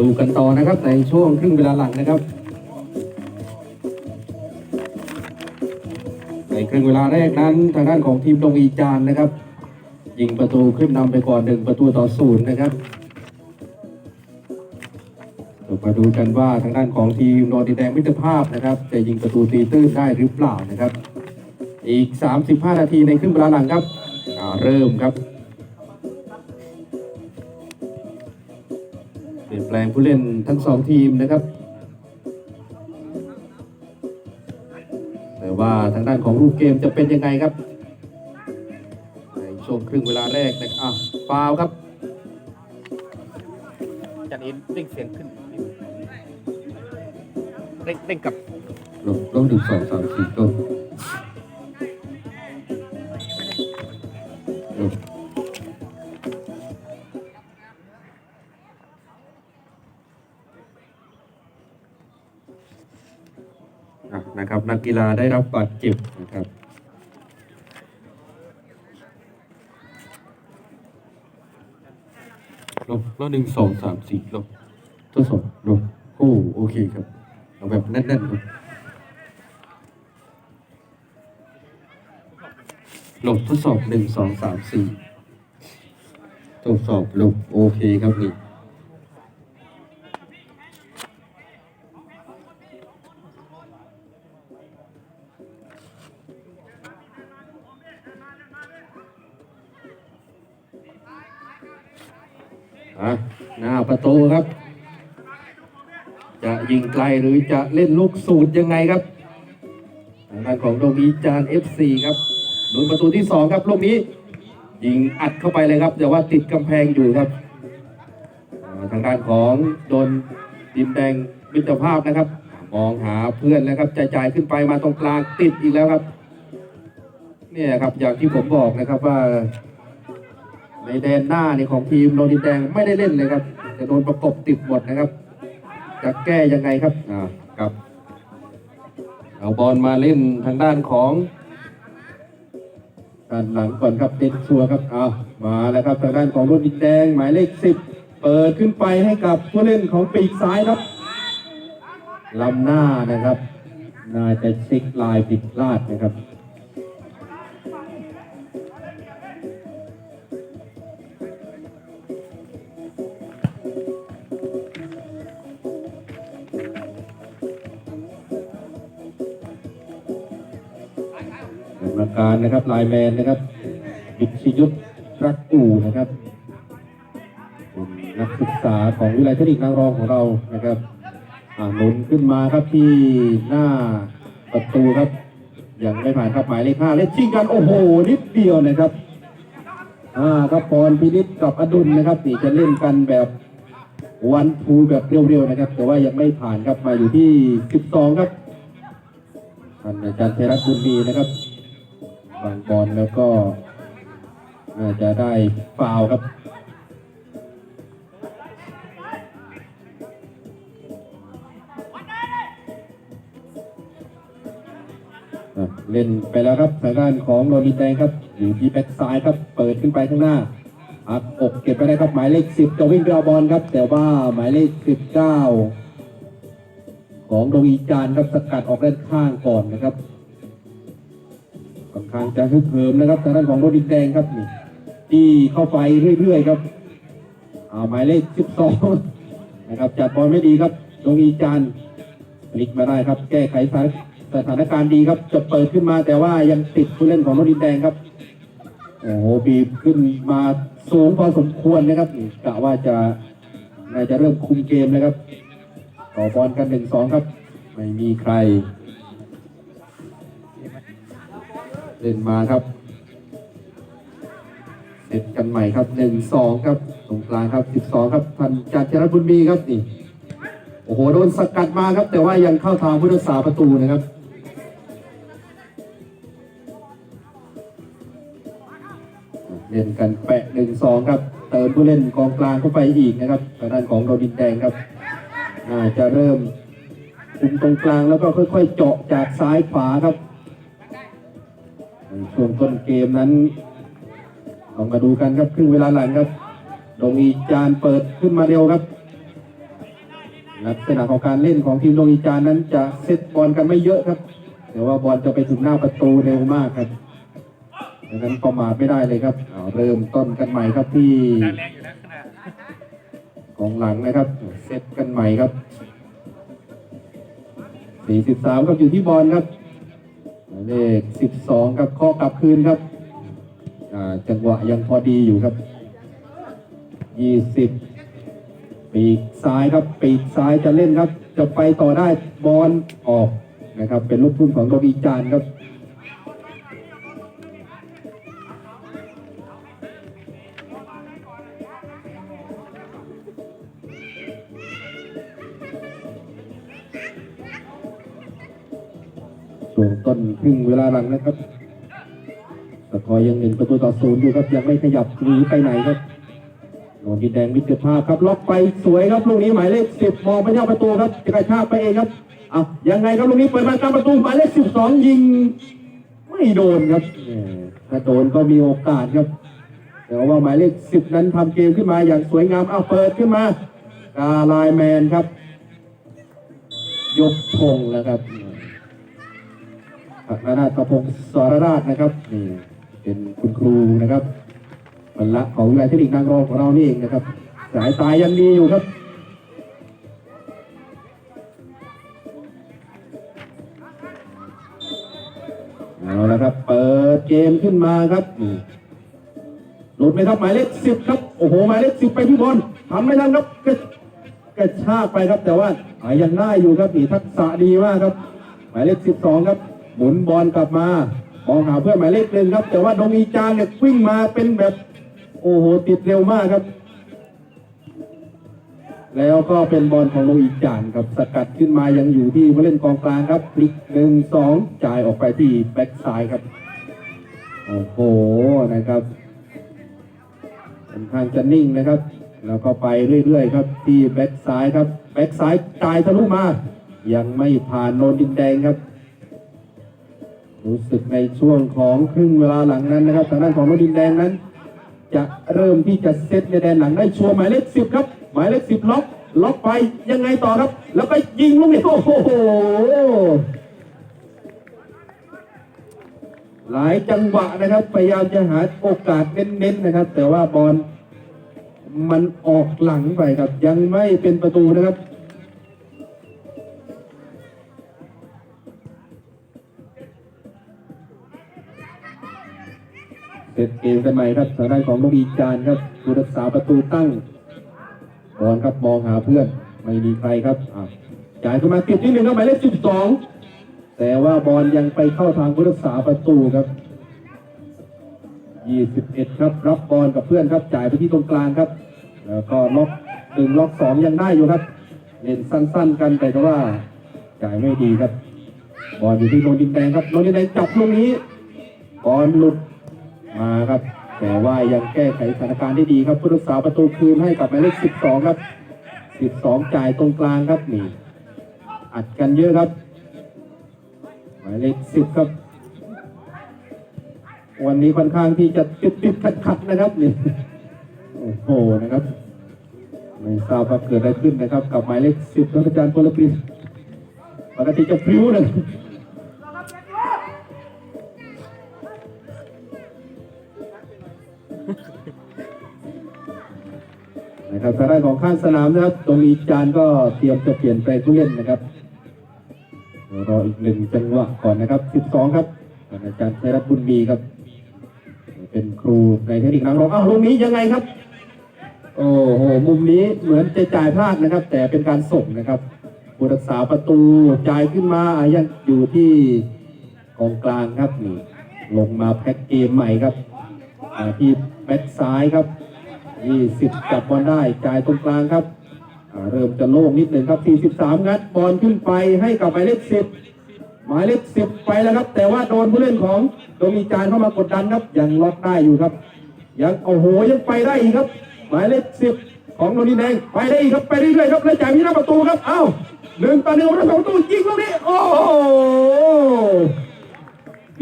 ดูกันต่อนะครับในช่วงครึ่งเวลาหลังนะครับ ในครึ่งเวลาแรกนั้นทางด้านของทีมดงอีจานนะครับ ยิงประตูขึ้นนำไปก่อนหนึ่งประตูต่อศูนย์นะครับมาดูกันว่าทางด้านของทีมนอร์ดินแดงมิตรภาพนะครับ จะยิงประตูตีตื้นได้หรือเปล่านะครับ อีก 35 นาทีในครึ่งเวลาหลังครับเริ่มครับ แปลงผู้เล่นทั้งสองทีมนะครับ แต่ว่าทางด้านของรูปเกมจะเป็นยังไงครับ ในช่วงครึ่งเวลาแรกนะครับอะฟาวล์ครับจันอินเร่งเสียงขึ้นเร่งเร่งกับลงลงหนึ่งสองสามสี่ลง นะครับนักกีฬาได้รับบาดเจ็บนะครับลงแล้วหนึ่งสองสามสี่ลงทดสอบลงโอ้โอเคครับเอาแบบแน่นๆครับลงทดสอบหนึ่งสองสามสี่ทดสอบลงโอเคครับนี่ ไกลหรือจะเล่นลูกสูตรยังไงครับทางด้านของโดมีจานเอฟซีครับลุ้นประตูที่สองครับลูกนี้ ยิงอัดเข้าไปเลยครับ แต่ว่าติดกำแพงอยู่ครับ ทางด้านของโดนดินแดงมิตรภาพนะครับ มองหาเพื่อนแล้วครับจะจ่ายขึ้นไปมาตรงกลางติดอีกแล้วครับ เนี่ยครับอย่างที่ผมบอกนะครับว่า ในแดนหน้านี่ของทีมโดนดินแดงไม่ได้เล่นเลยครับจะโดนประกบติดหมดนะครับ จะแก้ยังไงครับอ่าครับเอาบอลมาเล่นทางด้านของด้านหลังก่อนครับเด็ดชัวร์ครับเอามาแล้วครับทางด้านของรถดินแดงหมายเลขสิบเปิดขึ้นไปให้กับผู้เล่นของปีกซ้ายครับลำหน้านะครับน่าจะเช็คลายผิดพลาดนะครับ กรรมการนะครับไลแมนนะครับวิชยุทธรักอูนะครับนักศึกษาของวิทยาลัยเทคนิคนางรองของเรานะครับหนุนขึ้นมาครับที่หน้าประตูครับ ยังไม่ผ่านครับหมายเลขห้าเล่นชิงกันโอ้โหนิดเดียวนะครับอ่าครับพรพินิษกับอดุลนะครับนี่จะเล่นกันแบบวันทูแบบเร็วๆนะครับ แต่ว่ายังไม่ผ่านครับมาอยู่ที่ 12 ครับท่านอาจารย์เทรัตน์บุญมีนะครับ บางบอลแล้วก็น่าจะได้ฟาวครับเล่นไปแล้วครับทางด้านของโรบินแดงครับอยู่ที่แบ็กซ้ายครับ เปิดขึ้นไปข้างหน้าอัดอกเก็บไปได้ครับหมายเลขสิบจะวิ่งไปเอาบอลครับ แต่ว่าหมายเลขสิบเก้าของโดงอีจานครับสกัดออกด้านข้างก่อนนะครับ ค่อนข้างจะฮึกเหิมนะครับทางด้านของโรดินแดงครับนี่ที่เข้าไปเรื่อยๆครับเอาหมายเลข 12 นะครับจัดบอลไม่ดีครับตรงอีจานพลิกมาได้ครับ แก้ไขสถานการณ์ดีครับ จะเปิดขึ้นมาแต่ว่ายังติดผู้เล่นของโรดินแดงครับโอ้โหบีบขึ้นมาสูงพอสมควรนะครับกะว่าจะน่าจะเริ่มคุมเกมนะครับ ต่อบอลกันหนึ่งสองครับ ไม่มีใคร เล่นมาครับเสร็จกันใหม่ครับหนึ่งสองครับตรงกลางครับสิบสองครับพันจัดจรบุญมีครับนี่โอ้โหโดนสกัดมาครับ แต่ว่ายังเข้าทางผู้รักษาประตูนะครับเล่นกันแปะหนึ่งสองครับเติมผู้เล่นกองกลางเข้าไปอีกนะครับทางด้านของโดดินแดงครับน่าจะเริ่มคุมตรงกลางแล้วก็ค่อย ๆ เจาะจากซ้ายขวาครับ ในช่วงต้นเกมนั้นลองมาดูกันครับครึ่งเวลาหลังครับดงอีจานเปิดขึ้นมาเร็วครับลักษณะของการเล่นของทีมโดนีจานนั้นจะเซตบอลกันไม่เยอะครับ แต่ว่าบอลจะไปถึงหน้าประตูเร็วมากครับดังนั้นประมาทไม่ได้เลยครับเอาเริ่มต้นกันใหม่ครับที่แรงอยู่นะข้างหน้ากองหลังนะครับ เซตกันใหม่ครับ 43ครับอยู่ที่บอลครับ หมายเลข12ครับข้อกลับคืนครับจังหวะยังพอดีอยู่ครับ20ปีกซ้ายครับ ปีกซ้ายจะเล่นครับ จะไปต่อได้บอลออกนะครับ เป็นลูกทุ่งของกบีจานครับ ต้นครึ่งเวลาหลังนะครับสกอร์ยังหนึ่งประตูต่อศูนย์อยู่ครับยังไม่ขยับหนีไปไหนครับโนนดินแดงมิตรภาพครับล็อกไปสวยครับลูกนี้หมายเลขสิบมองไปที่ประตูครับจะกระชากไปเองครับเอายังไงครับลูกนี้เปิดมากลางประตูหมายเลขสิบสองยิง ไม่โดนครับถ้าโดนก็มีโอกาสครับแต่ว่าหมายเลขสิบนั้นทำเกมขึ้นมาอย่างสวยงามเอาเปิดขึ้นมากาลายแมนครับ ยกธงแล้วครับ พัฒนาตะพงศ์สรราชนะครับนี่เป็นคุณครูนะครับบรรลักของวิทยาเทคนิคนางรองของเรานี่เองนะครับ สายตายังดีอยู่ครับเอาละครับ เปิดเกมขึ้นมาครับหลุดไหมครับหมายเลขสิบครับ โอ้โหหมายเลขสิบไปที่บอลทำไม่ทันครับกระกระชากไปครับแต่ว่ายยังได้อยู่ครับนี่ทักษะดีมากครับ หมายเลขสิบสองครับ หมุนบอลกลับมามองหาเพื่อนหมายเลขหนึ่งครับ แต่ว่าดงอีจานเนี่ยวิ่งมาเป็นแบบ โอ้โหติดเร็วมากครับ แล้วก็เป็นบอลของดงอีจานครับสกัดขึ้นมายังอยู่ที่ผู้เล่นกองกลางครับพลิกหนึ่งสองจ่ายออกไปที่แบ็กซ้ายครับโอ้โหนะครับค่อนข้างจะนิ่งนะครับ แล้วก็ไปเรื่อยๆครับ ที่แบ็กซ้ายครับ แบ็กซ้ายจ่ายทะลุมา ยังไม่ผ่านโนนดินแดงครับ รู้สึกในช่วงของครึ่งเวลาหลังนั้นนะครับทางด้านของโนดินแดงนั้น จะเริ่มที่จะเซตในแดนหลังได้ชัวร์หมายเลขสิบครับ หมายเลขสิบล็อกล็อกไปยังไงต่อครับ แล้วไปยิงลูกนี้โอ้โหหลายจังหวะนะครับ พยายามจะหาโอกาสเน้นๆนะครับ แต่ว่าบอลมันออกหลังไปครับ ยังไม่เป็นประตูนะครับ กมกันใหม่ครับทางด้านของลูกอีจานครับผู้รักษาประตูตั้งบอลครับมองหาเพื่อนไม่มีใครครับอะจ่ายเข้ามาติดที่หนึ่งครับหมายเลขสิบสองแต่ว่าบอลยังไปเข้าทางผู้รักษาประตูครับยี่สิบเอ็ดครับ รับบอลกับเพื่อนครับ จ่ายไปที่ตรงกลางครับ แล้วก็ล็อกหนึ่งล็อกสองยังได้อยู่ครับ เล่นสั้นๆกันแต่ว่า จ่ายไม่ดีครับ บอลอยู่ที่โนนดินแดงครับโนนดินแดงจับลูกนี้ บอลหลุด มาครับ แต่ว่ายังแก้ไขสถานการณ์ได้ดีครับผู้รักษาประตูคืนให้กับหมายเลข 12 ครับ 12 จ่ายตรงกลางครับนี่อัดกันเยอะครับ หมายเลข 10 ครับ วันนี้ค่อนข้างที่จะติดติดขัดขัดนะครับนี่โอ้โหนะครับไม่ทราบว่าเกิดอะไรขึ้นนะครับ กับหมายเลข 10ครับอาจารย์พลปรีปกติจะพริ้วเลย นะครับทางด้านของข้างสนามนะครับ ตรงนี้จานก็เตรียมจะเปลี่ยนแปลงผู้เล่นนะครับรออีกหนึ่งจังหวะก่อนนะครับ 12 ครับอาจารย์ชัยรัตน์บุญมีครับ เป็นครูในเทคนิคนางรองอ้าวลูกนี้ยังไงครับ โอ้โห มุมนี้เหมือนจะจ่ายพลาดนะครับ แต่เป็นการส่งนะครับผู้รักษาประตูจ่ายขึ้นมาอยังอยู่ที่กองกลางครับนี่ลงมาแพ็กเกมใหม่ครับที่ แบ็คซ้ายครับ20จับบอลได้จ่ายตรงกลางครับ เริ่มจะโล่งนิดหนึ่งครับ43งัดบอลขึ้นไปให้กับหมายเลข10หมายเลข10ไปแล้วครับ แต่ว่าโดนผู้เล่นของโดมีจานเข้ามากดดันครับ ยังล็อกได้อยู่ครับ ยังโอ้โหยังไปได้อีกครับ หมายเลข10ของโดนีแดงไปได้อีกครับไปเรื่อยๆครับแล้วจ่ายมีหน้าประตูครับเอ้าหนึ่งต่อหนึ่งของประตูยิงลูกนี้โอ้โห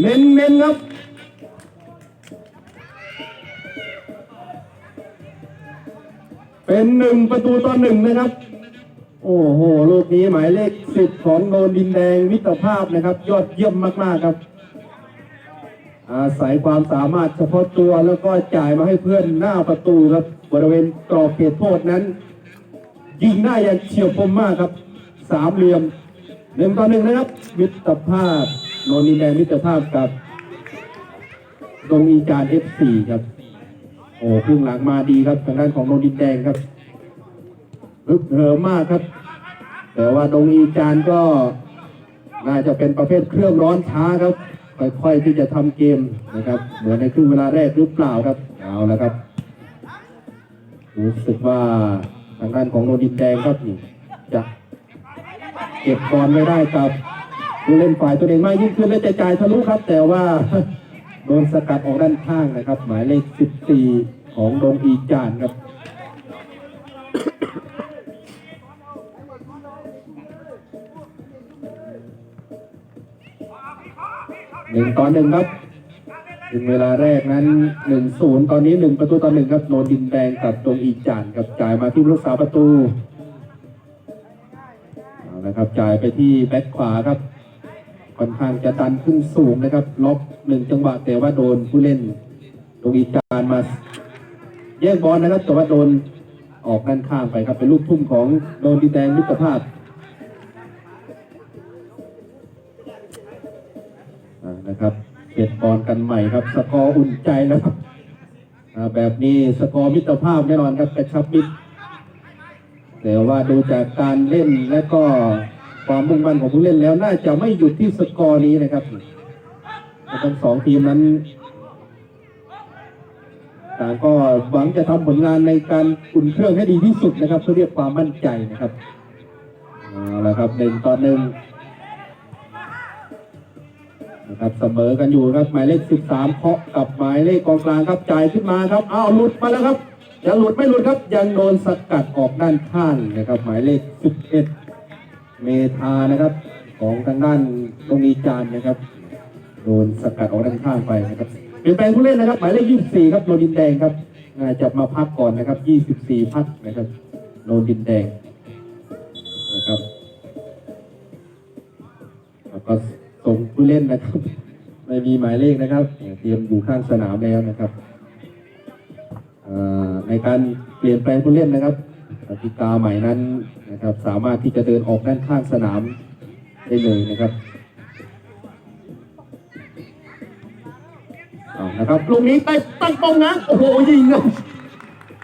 เน้นๆครับ เป็นหนึ่งประตูต่อหนึ่งนะครับ โอ้โห ลูกนี้หมายเลขสิบของโนนดินแดงมิตรภาพนะครับ ยอดเยี่ยมมากๆครับ อาศัยความสามารถเฉพาะตัวแล้วก็จ่ายมาให้เพื่อนหน้าประตูครับ บริเวณกรอบเขตโทษนั้น ยิงได้อย่างเฉียบคมมากครับ สามเหลี่ยมหนึ่งต่อหนึ่งนะครับ มิตรภาพโนนดินแดงมิตรภาพกับดงอีจานเอฟซีครับ โอ้ครึ่งหลังมาดีครับทางด้านของโนดินแดงครับฮึกเหิมมากครับ แต่ว่าดงอีจานก็น่าจะเป็นประเภทเครื่องร้อนช้าครับค่อยๆที่จะทำเกมนะครับเหมือนในครึ่งเวลาแรกหรือเปล่าครับเอาละครับรู้สึกว่าทางด้านของโนนดินแดงครับนี่จะเก็บบอลไม่ได้ครับผู้เล่นฝ่ายตัวเองมากยิ่งขึ้นและจะจ่ายทะลุครับ แต่ว่า โดนสกัดออกด้านข้างนะครับ หมายเลข 14 ของดงอีจานครับหนึ่งต่อหนึ่งครับถึงเวลาแรกนั้นหนึ่งศูนย์ตอนนี้หนึ่งประตูต่อหนึ่งครับโนนดินแดงกับตรงอีจานครับจ่ายมาที่ผู้รักษาประตูเอาละครับจ่ายไปที่แบ็คขวาครับ ค่อนข้างจะดันขึ้นสูงนะครับ ล็อกหนึ่งจังหวะแต่ว่าโดนผู้เล่นตรงอีจานมาแย่งบอลนะครับ แต่ว่าโดนออกด้านข้างไปครับ เป็นลูกทุ่มของโดนดิแดงมิตรภาพนะครับเปลี่ยนบอลกันใหม่ครับ สกอร์อุ่นใจแล้วครับแบบนี้สกอร์มิตรภาพแน่นอนครับกระชับมิตรแต่ว่าดูจากการเล่นและก็ ความมุ่งมั่นของผู้เล่นแล้ว น่าจะไม่หยุดที่สกอร์นี้นะครับทั้งสองทีมนั้นต่างก็หวังจะทำผลงานในการอุ่นเครื่องให้ดีที่สุดนะครับเพื่อเรียกความมั่นใจนะครับเอาละครับหนึ่งต่อหนึ่งนะครับเสมอกันอยู่ครับหมายเลข13เคาะกับหมายเลขกองกลางครับจ่ายขึ้นมาครับอ้าวหลุดมาแล้วครับยังหลุดไม่หลุดครับ ยังโดนสกัดออกด้านข้างนะครับ หมายเลข11เอ็ด เมธานะครับ ของทางด้านตรงนี้จานนะครับ โดนสกัดออกด้านข้างไปนะครับเปลี่ยนแปลงผู้เล่นนะครับ หมายเลข24ครับโนดินแดงครับน่าจะมาพักก่อนนะครับ24พักนะครับโนดินแดงนะครับแล้วก็ส่งผู้เล่นนะครับ ไม่มีหมายเลขนะครับ เตรียมอยู่ข้างสนามแล้วนะครับอ่าในการเปลี่ยนแปลงผู้เล่นนะครับ กติกาใหม่นั้นนะครับสามารถที่จะเดินออกด้านข้างสนามได้เลยนะครับเอานะครับลูกนี้ไปตั้งตรงนะโอ้โหยิงครับ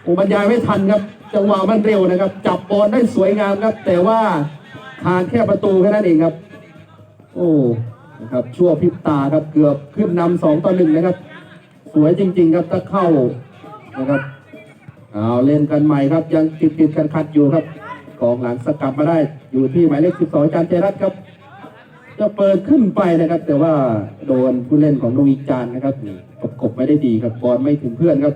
โอ้บรรยายไม่ทันครับ จังหวะมันเร็วนะครับ จับบอลได้สวยงามครับ แต่ว่าขาดแค่ประตูแค่นั้นเองครับ โอ้นะครับชั่วพริบตาครับเกือบขึ้นนำสองต่อหนึ่งนะครับ สวยจริง ๆ ครับถ้าเข้านะครับ เอาเล่นกันใหม่ครับ ยังติดติดๆกันขัดอยู่ครับกองหลังสกัดมาได้อยู่ที่หมายเลข 12จานเจรัตครับ จะเปิดขึ้นไปนะครับ แต่ว่าโดนผู้เล่นของดวงอีจานนะครับประกบไม่ได้ดีครับบอลไม่ถึงเพื่อนครับ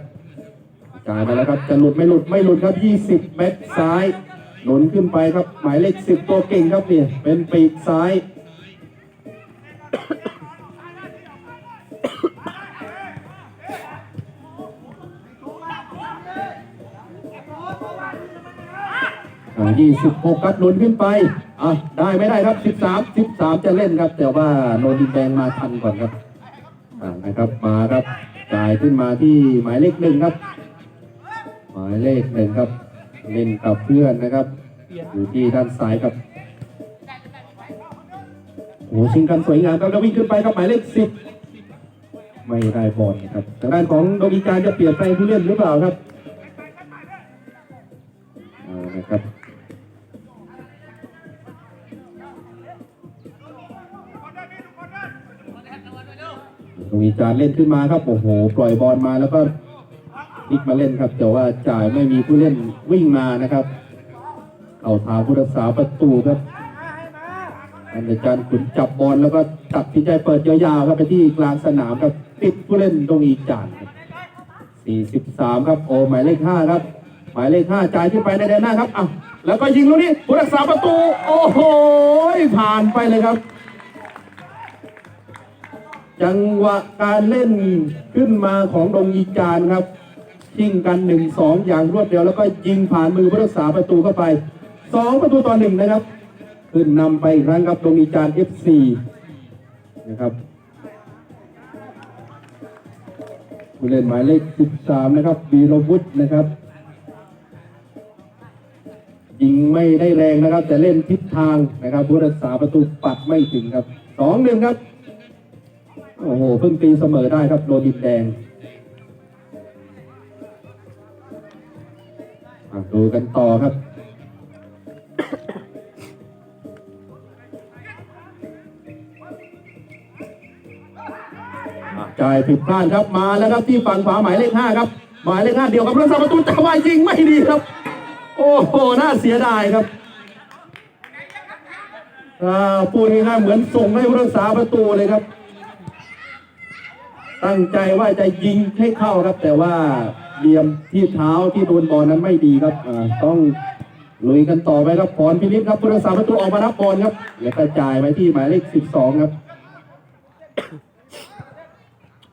จ่ายมาแล้วครับจะหลุดไม่หลุดไม่หลุดครับ 20 เมตรซ้ายหนุนขึ้นไปครับ หมายเลข 10 ตัวเก่งครับเนี่ยเป็นปีกซ้าย 26 ครับหนุนขึ้นไปอะได้ไม่ได้ครับ 13 13 จะเล่นครับ แต่ว่าโนนดินแดงมาทันก่อนครับอ่านะครับมาครับจ่ายขึ้นมาที่หมายเลขหนึ่งครับ หมายเลขหนึ่งครับ เล่นกับเพื่อนนะครับ อยู่ที่ด้านซ้ายครับโอ้โหชิงกันสวยงามครับแล้ววิ่งขึ้นไปครับหมายเลขสิบไม่ได้บอลครับทางด้านของโดมิการจะเปลี่ยนแปลงผู้เล่นหรือเปล่าครับ โดมิการเล่นขึ้นมาครับโอ้โหปล่อยบอลมาแล้วก็พลิกมาเล่นครับ แต่ว่าจ่ายไม่มีผู้เล่นวิ่งมานะครับ เอาเท้าผู้รักษาประตูครับอันในการขุนจับบอลแล้วก็ตัดสินใจเปิดยาวๆครับไปที่กลางสนามครับติดผู้เล่นตรงอีจานครับ43 ครับโอหมายเลข5ครับหมายเลข5จ่ายขึ้นไปในแดนหน้าครับอ้าวแล้วก็ยิงลูกนี้ผู้รักษาประตู โอ้โหผ่านไปเลยครับ จังหวะการเล่นขึ้นมาของดงอีจานครับชิงกัน1-2อย่างรวดเร็วแล้วก็ยิงผ่านมือผู้รักษาประตูเข้าไปสองประตูต่อหนึ่งนะครับ ขึ้นนำไปอีกครั้งครับตรงนี้จาน FC นะครับผู้เล่นหมายเลข 13 นะครับบีโรวุฒนะครับ ยิงไม่ได้แรงนะครับ แต่เล่นทิศทางนะครับผู้รักษาประตูปัดไม่ถึงครับสองหนึ่งครับ โอ้โหเพิ่งตีเสมอได้ครับโดนดินแดงอะดูกันต่อครับอะจ่ายผิดพลาดครับมาแล้วครับที่ฝั่งขวาหมายเลขห้าครับ หมายเลขห้าเดียวกับรักษาประตูแต่ว่ายิงไม่ดีครับ โอ้โหน่าเสียดายครับอ่าพูดง่ายๆเหมือนส่งให้รักษาประตูเลยครับ ตั้งใจว่าจะยิงให้เข้าครับ แต่ว่าเหลี่ยมที่เท้าที่โดนบอลนั้นไม่ดีครับอ่าต้องลุยกันต่อไปครับพรพินิจครับผู้รักษาประตูออกมารับบอลครับแล้วก็จ่ายไปที่หมายเลขสิบสองครับ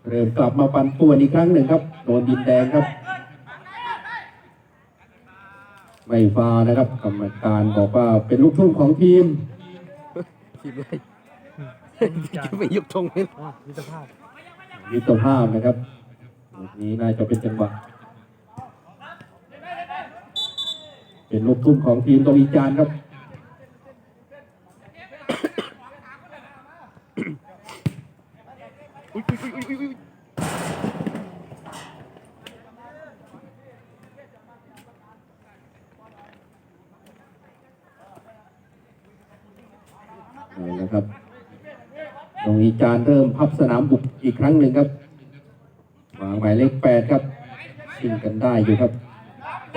เริ่มกลับมาปันป่วนอีกครั้งหนึ่งครับโดนดินแดงครับ ไม่ฟาวล์นะครับกรรมการบอกว่าเป็นลูกทุ่งของทีมทีมเลยจะไม่ยกธงเลยอะมิตรภาพ มิตรภาพนะครับนี้น่าจะเป็นจังหวะเป็นลูกทุ่มของทีมตรงอีจานครับอุ้ยอุ้ยอุ้ยอุ้ย เอาละครับ ตรงอีจานเริ่มพับสนามบุกอีกครั้งหนึ่งครับวางหมายเลขแปดครับชิงกันได้อยู่ครับ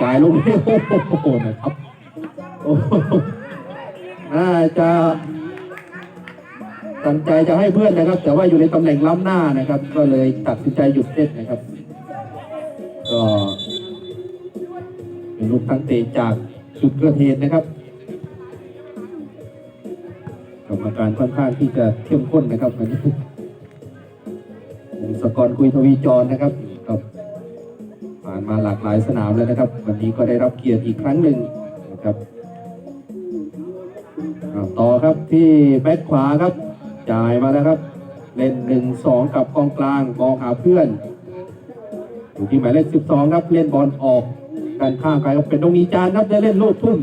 จ่ายลงโอ้โหนะครับโอ้โหน่าจะตั้งใจจะให้เพื่อนนะครับ แต่ว่าอยู่ในตำแหน่งล้ำหน้านะครับ ก็เลยตัดสินใจหยุดเล่นนะครับ ก็เป็นลูกตั้งเตะจากจุดเกิดเหตุนะครับ รมการค่อนข้างที่จะเข้มข้นนะครับวันนี้วงศกรคุยทวีจรนะครับครับผ่านมาหลากหลายสนามแล้วนะครับ วันนี้ก็ได้รับเกียรติอีกครั้งหนึ่งนะครับต่อครับที่แบ็คขวาครับ จ่ายมาแล้วครับ เล่นหนึ่งสองกับกองกลางมองหาเพื่อนอยู่ที่หมายเลขสิบสองครับ เล่นบอลออกการข้างไกลครับเป็นตรงนี้จานครับได้เล่นลูกทุ่ม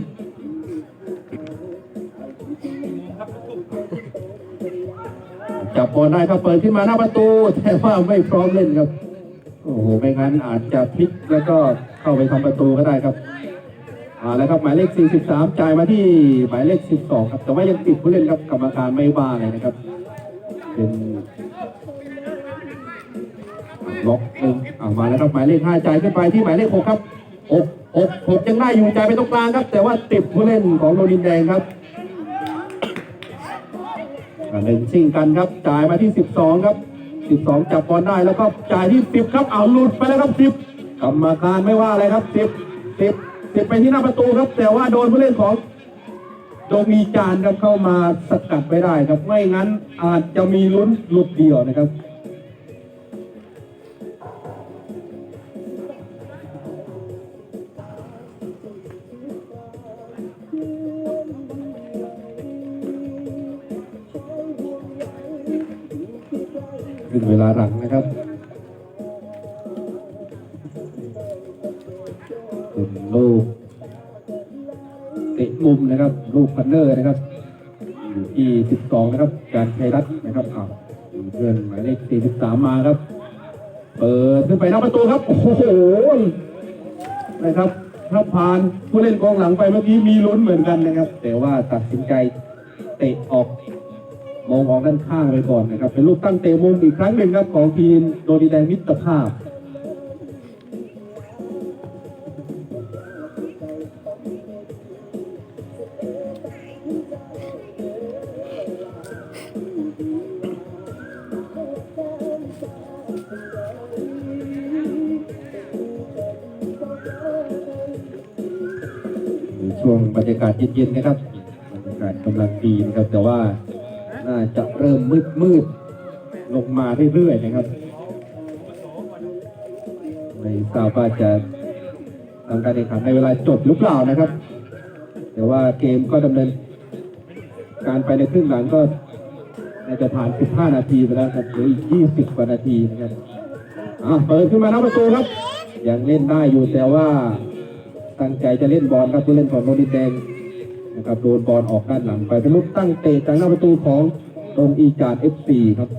จับบอลได้ครับเปิดขึ้นมาหน้าประตู แต่ว่าไม่พร้อมเล่นครับโอ้โหไม่งั้นอาจจะพลิกแล้วก็เข้าไปทำประตูก็ได้ครับเอาแล้วครับหมายเลข 43 จ่ายมาที่หมายเลข 12 ครับ แต่ว่ายังติดผู้เล่นครับกรรมการไม่ว่าเลยนะครับ เป็นล็อกหนึ่งเอามาแล้วครับหมายเลข 5 จ่ายขึ้นไปที่หมายเลข 6 ครับ 6 6 6ยังได้อยู่จ่ายไปตรงกลางครับ แต่ว่าติดผู้เล่นของโรนินแดงครับ อ่าหนึ่นชิงกันครับ จ่ายมาที่ 12 ครับ 12 จับบอลได้แล้วก็จ่ายที่ 10 ครับ เอาหลุดไปแล้วครับ 10กรรมการไม่ว่าอะไรครับ 10 10 10ไปที่หน้าประตูครับ แต่ว่าโดนผู้เล่นของโดมีจานครับเข้ามาสกัดไปได้ครับ ไม่งั้นอาจจะมีลุ้นหลุดเดียวนะครับ ลาหลังนะครับเป็นลูกเตะมุมนะครับ ลูกพันเนอร์นะครับ อยู่ที่12นะครับ การชัยรัตน์นะครับอ้าวเพื่อนหมายเลข43มาครับ เปิดขึ้นไปหน้าประตูครับ โอ้โหนะครับถ้าผ่านผู้เล่นกองหลังไปเมื่อกี้มีลุ้นเหมือนกันนะครับ แต่ว่าตัดสินใจเตะออก มองออกด้านข้างไปก่อนนะครับ เป็นลูกตั้งเตะมุมอีกครั้งหนึ่งครับของทีมโดนีแดงมิตรภาพช่วงบรรยากาศเย็นๆนะครับบรรยากาศกำลังดีนะครับแต่ว่า จะเริ่มมืดมืดลงมาเรื่อยๆนะครับ ไม่ทราบว่าจะทำการแข่งขันในเวลาจบหรือเปล่านะครับ แต่ว่าเกมก็ดำเนิน การไปในครึ่งหลังก็น่าจะผ่าน 15 นาทีไปแล้วครับหลืออีก 20 กว่านาทีนะครับอะเปิดขึ้นมานับประตูครับ ยังเล่นได้อยู่แต่ว่าตั้งใจจะเล่นบอลครับผู้เล่นของโนดินแดง นะครับโดนบอลออกด้านหลังไปเป็นลูกตั้งเตะจากหน้าประตูของตรงอีจาดเอฟซีครับ